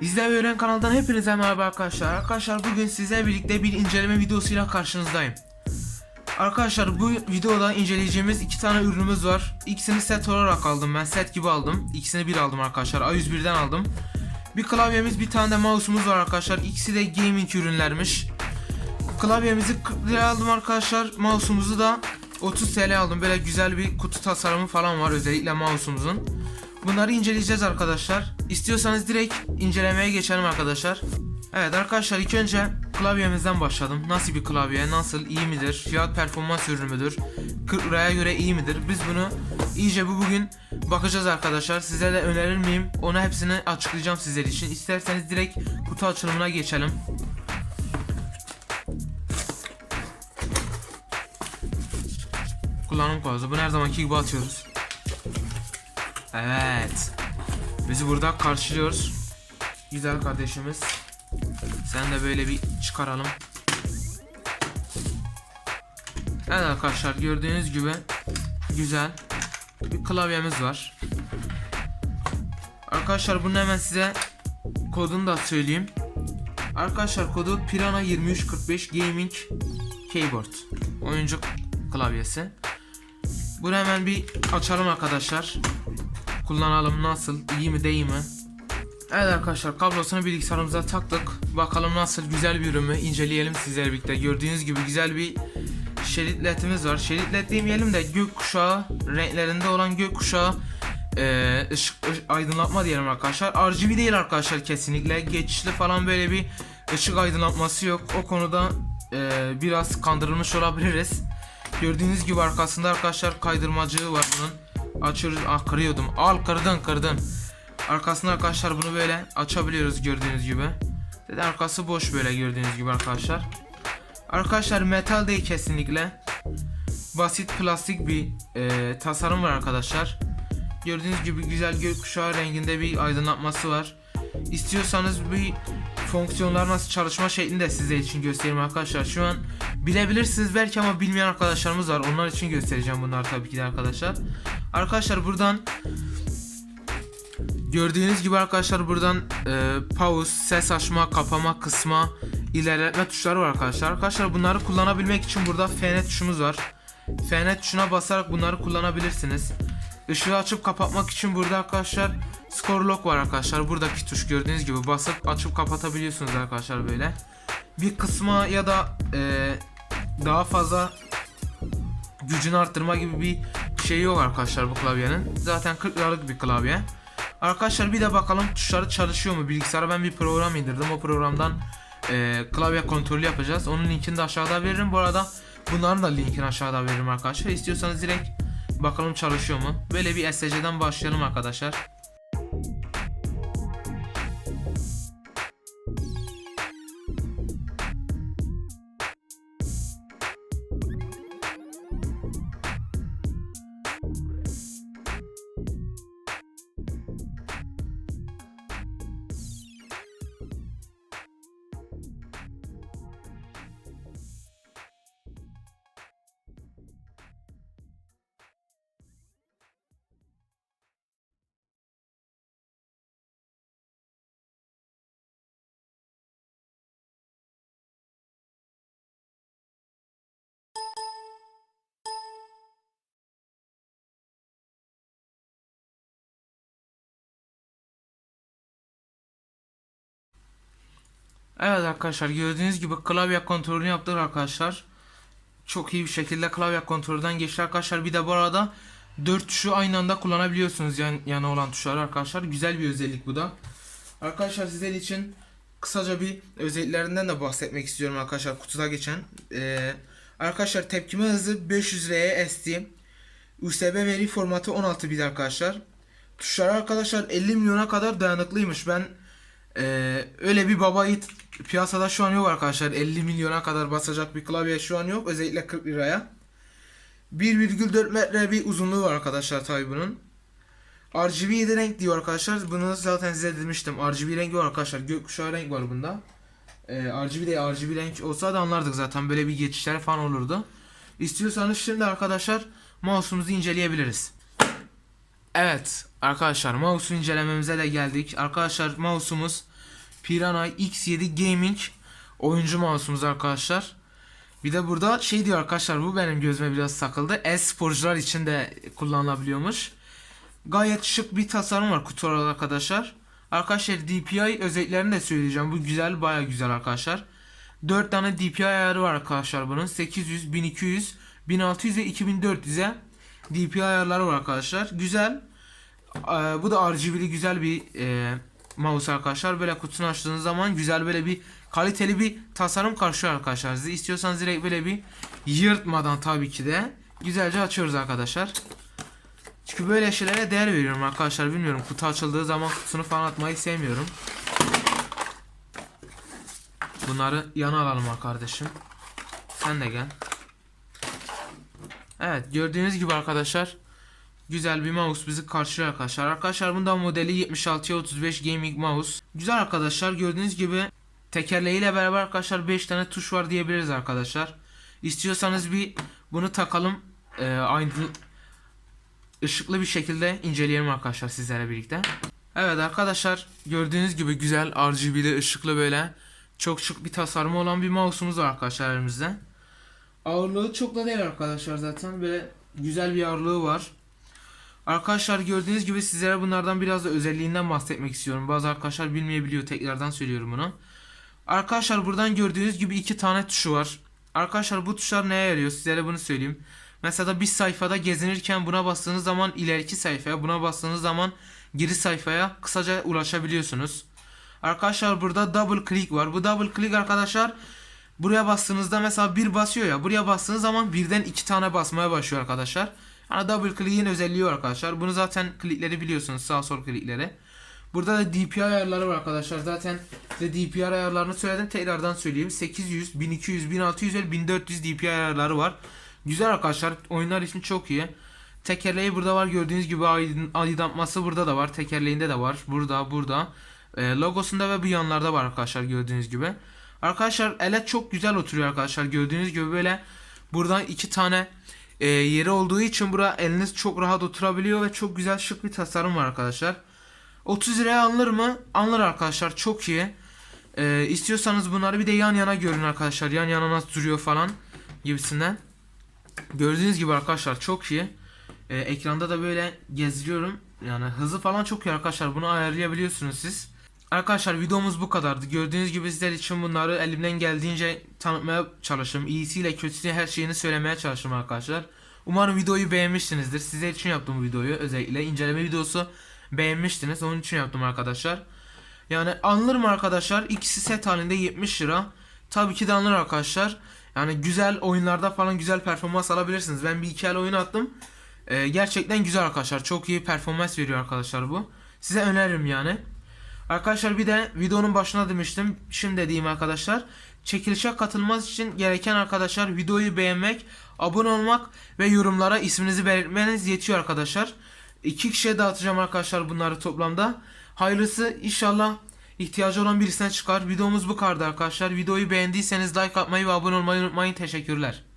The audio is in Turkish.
İzle ve Öğren kanaldan hepinize merhaba arkadaşlar. Arkadaşlar bugün size birlikte bir inceleme videosuyla karşınızdayım. Arkadaşlar bu videoda inceleyeceğimiz iki tane ürünümüz var. İkisini set olarak aldım ben set gibi aldım. İkisini bir aldım arkadaşlar A101'den aldım. Bir klavyemiz bir tane de mouse'umuz var arkadaşlar. İkisi de gaming ürünlermiş. Klavyemizi 40 liraya aldım arkadaşlar. Mouse'umuzu da 30 TL aldım. Böyle güzel bir kutu tasarımı falan var özellikle mouse'umuzun. Bunları inceleyeceğiz arkadaşlar. İstiyorsanız direkt incelemeye geçelim arkadaşlar. Evet arkadaşlar ilk önce klavyemizden başladım. Nasıl bir klavye, nasıl, iyi midir, fiyat performans ürünü müdür, 40 liraya göre iyi midir? Biz bunu iyice bu bugün bakacağız arkadaşlar. Size de önerir miyim? Onu hepsini açıklayacağım sizler için. İsterseniz direkt kutu açılımına geçelim. Kullanım kılavuzu. Bunu her zamanki gibi atıyoruz. Evet. Bizi burada karşılıyoruz. Güzel kardeşimiz. Sen de böyle bir çıkaralım. Evet arkadaşlar gördüğünüz gibi güzel bir klavyemiz var. Arkadaşlar bunu hemen size kodunu da söyleyeyim. Arkadaşlar kodu Pirana 2345 Gaming Keyboard. Oyuncu klavyesi. Bunu hemen bir açalım arkadaşlar. Kullanalım nasıl? iyi mi değil mi? Evet arkadaşlar kablosunu bilgisayarımıza taktık. Bakalım nasıl güzel bir ürünü inceleyelim sizlerle birlikte. Gördüğünüz gibi güzel bir şerit ledimiz var. Şerit led demeyelim de gökkuşağı renklerinde olan gökkuşağı e, ışık, ış- aydınlatma diyelim arkadaşlar. RGB değil arkadaşlar kesinlikle. Geçişli falan böyle bir ışık aydınlatması yok. O konuda e, biraz kandırılmış olabiliriz. Gördüğünüz gibi arkasında arkadaşlar kaydırmacığı var bunun. Açıyoruz. Ah kırıyordum. Al kırdın kırdın. Arkasında arkadaşlar bunu böyle açabiliyoruz gördüğünüz gibi. Zaten arkası boş böyle gördüğünüz gibi arkadaşlar. Arkadaşlar metal değil kesinlikle. Basit plastik bir e, tasarım var arkadaşlar. Gördüğünüz gibi güzel gökkuşağı renginde bir aydınlatması var. İstiyorsanız bir fonksiyonlar nasıl çalışma şeklini de size için göstereyim arkadaşlar. Şu an bilebilirsiniz belki ama bilmeyen arkadaşlarımız var. Onlar için göstereceğim bunları tabii ki de arkadaşlar. Arkadaşlar buradan Gördüğünüz gibi arkadaşlar buradan e, pause, ses açma, kapama, kısma, ilerletme tuşları var arkadaşlar. Arkadaşlar bunları kullanabilmek için burada FN tuşumuz var. FN tuşuna basarak bunları kullanabilirsiniz. Işığı açıp kapatmak için burada arkadaşlar score lock var arkadaşlar. Buradaki tuş gördüğünüz gibi basıp açıp kapatabiliyorsunuz arkadaşlar böyle. Bir kısma ya da e, daha fazla gücünü arttırma gibi bir şey yok arkadaşlar bu klavyenin. Zaten 40 liralık bir klavye. Arkadaşlar bir de bakalım tuşları çalışıyor mu? Bilgisayara ben bir program indirdim. O programdan e, klavye kontrolü yapacağız. Onun linkini de aşağıda veririm. Bu arada bunların da linkini aşağıda veririm arkadaşlar. İstiyorsanız direkt bakalım çalışıyor mu? Böyle bir SC'den başlayalım arkadaşlar. Evet arkadaşlar gördüğünüz gibi klavye kontrolünü yaptık arkadaşlar. Çok iyi bir şekilde klavye kontrolünden geçti arkadaşlar. Bir de bu arada 4 tuşu aynı anda kullanabiliyorsunuz yan, yana olan tuşları arkadaşlar. Güzel bir özellik bu da. Arkadaşlar sizler için kısaca bir özelliklerinden de bahsetmek istiyorum arkadaşlar kutuda geçen. Ee, arkadaşlar tepkime hızı 500R SD. USB veri formatı 16 bit arkadaşlar. Tuşlar arkadaşlar 50 milyona kadar dayanıklıymış. Ben ee, öyle bir baba yiğit piyasada şu an yok arkadaşlar. 50 milyona kadar basacak bir klavye şu an yok. Özellikle 40 liraya. 1,4 metre bir uzunluğu var arkadaşlar tabi bunun. RGB 7 renk diyor arkadaşlar. Bunu zaten size demiştim. RGB rengi var arkadaşlar. Gökkuşağı renk var bunda. Ee, RGB de RGB renk olsa da anlardık zaten. Böyle bir geçişler falan olurdu. İstiyorsanız şimdi arkadaşlar mouse'umuzu inceleyebiliriz. Evet arkadaşlar mouse incelememize de geldik. Arkadaşlar mouse'umuz Piranha X7 Gaming oyuncu mouse'umuz arkadaşlar. Bir de burada şey diyor arkadaşlar bu benim gözüme biraz takıldı. E-sporcular için de kullanılabiliyormuş. Gayet şık bir tasarım var kutu olarak arkadaşlar. Arkadaşlar DPI özelliklerini de söyleyeceğim. Bu güzel baya güzel arkadaşlar. 4 tane DPI ayarı var arkadaşlar bunun. 800, 1200, 1600 ve 2400'e DPI ayarları var arkadaşlar. Güzel. Ee, bu da RGB'li güzel bir e, mouse arkadaşlar. Böyle kutusunu açtığınız zaman güzel böyle bir kaliteli bir tasarım karşılıyor arkadaşlar. Siz istiyorsanız direkt böyle bir yırtmadan tabii ki de güzelce açıyoruz arkadaşlar. Çünkü böyle şeylere değer veriyorum arkadaşlar. Bilmiyorum kutu açıldığı zaman kutusunu falan atmayı sevmiyorum. Bunları yana alalım kardeşim. Sen de gel. Evet gördüğünüz gibi arkadaşlar güzel bir mouse bizi karşılıyor arkadaşlar. Arkadaşlar bunda modeli 76'ya 35 gaming mouse. Güzel arkadaşlar gördüğünüz gibi tekerleğiyle beraber arkadaşlar 5 tane tuş var diyebiliriz arkadaşlar. İstiyorsanız bir bunu takalım. Ee, aydın ışıklı bir şekilde inceleyelim arkadaşlar sizlerle birlikte. Evet arkadaşlar gördüğünüz gibi güzel RGB'li ışıklı böyle çok şık bir tasarımı olan bir mouse'umuz var arkadaşlar elimizde. Ağırlığı çok da değil arkadaşlar zaten böyle güzel bir ağırlığı var. Arkadaşlar gördüğünüz gibi sizlere bunlardan biraz da özelliğinden bahsetmek istiyorum. Bazı arkadaşlar bilmeyebiliyor tekrardan söylüyorum bunu. Arkadaşlar buradan gördüğünüz gibi iki tane tuşu var. Arkadaşlar bu tuşlar neye yarıyor sizlere bunu söyleyeyim. Mesela bir sayfada gezinirken buna bastığınız zaman ileriki sayfaya, buna bastığınız zaman geri sayfaya kısaca ulaşabiliyorsunuz. Arkadaşlar burada double click var. Bu double click arkadaşlar buraya bastığınızda mesela bir basıyor ya. Buraya bastığınız zaman birden iki tane basmaya başlıyor arkadaşlar. Yani double click'in özelliği var arkadaşlar. Bunu zaten klikleri biliyorsunuz sağ sol klikleri. Burada da DPI ayarları var arkadaşlar. Zaten size DPI ayarlarını söyledim. Tekrardan söyleyeyim. 800, 1200, 1600 ve 1400 DPI ayarları var. Güzel arkadaşlar. Oyunlar için çok iyi. Tekerleği burada var. Gördüğünüz gibi aydın- aydınlatması burada da var. Tekerleğinde de var. Burada, burada. E, logosunda ve bu yanlarda var arkadaşlar gördüğünüz gibi. Arkadaşlar ele çok güzel oturuyor arkadaşlar. Gördüğünüz gibi böyle buradan iki tane e, yeri olduğu için bura eliniz çok rahat oturabiliyor ve çok güzel şık bir tasarım var arkadaşlar. 30 liraya alınır mı? Alınır arkadaşlar. Çok iyi. E, istiyorsanız bunları bir de yan yana görün arkadaşlar. Yan yana nasıl duruyor falan gibisinden. Gördüğünüz gibi arkadaşlar çok iyi. E, ekranda da böyle gezdiriyorum. Yani hızı falan çok iyi arkadaşlar. Bunu ayarlayabiliyorsunuz siz. Arkadaşlar videomuz bu kadardı. Gördüğünüz gibi sizler için bunları elimden geldiğince tanıtmaya çalıştım. İyisiyle kötüsü her şeyini söylemeye çalıştım arkadaşlar. Umarım videoyu beğenmişsinizdir. Sizler için yaptım bu videoyu. Özellikle inceleme videosu beğenmiştiniz. Onun için yaptım arkadaşlar. Yani alınır arkadaşlar? İkisi set halinde 70 lira. Tabii ki de alınır arkadaşlar. Yani güzel oyunlarda falan güzel performans alabilirsiniz. Ben bir iki el oyun attım. Ee, gerçekten güzel arkadaşlar. Çok iyi performans veriyor arkadaşlar bu. Size öneririm yani. Arkadaşlar bir de videonun başına demiştim. Şimdi diyeyim arkadaşlar. Çekilişe katılmanız için gereken arkadaşlar videoyu beğenmek, abone olmak ve yorumlara isminizi belirtmeniz yetiyor arkadaşlar. İki kişiye dağıtacağım arkadaşlar bunları toplamda. Hayırlısı inşallah ihtiyacı olan birisine çıkar. Videomuz bu kadardı arkadaşlar. Videoyu beğendiyseniz like atmayı ve abone olmayı unutmayın. Teşekkürler.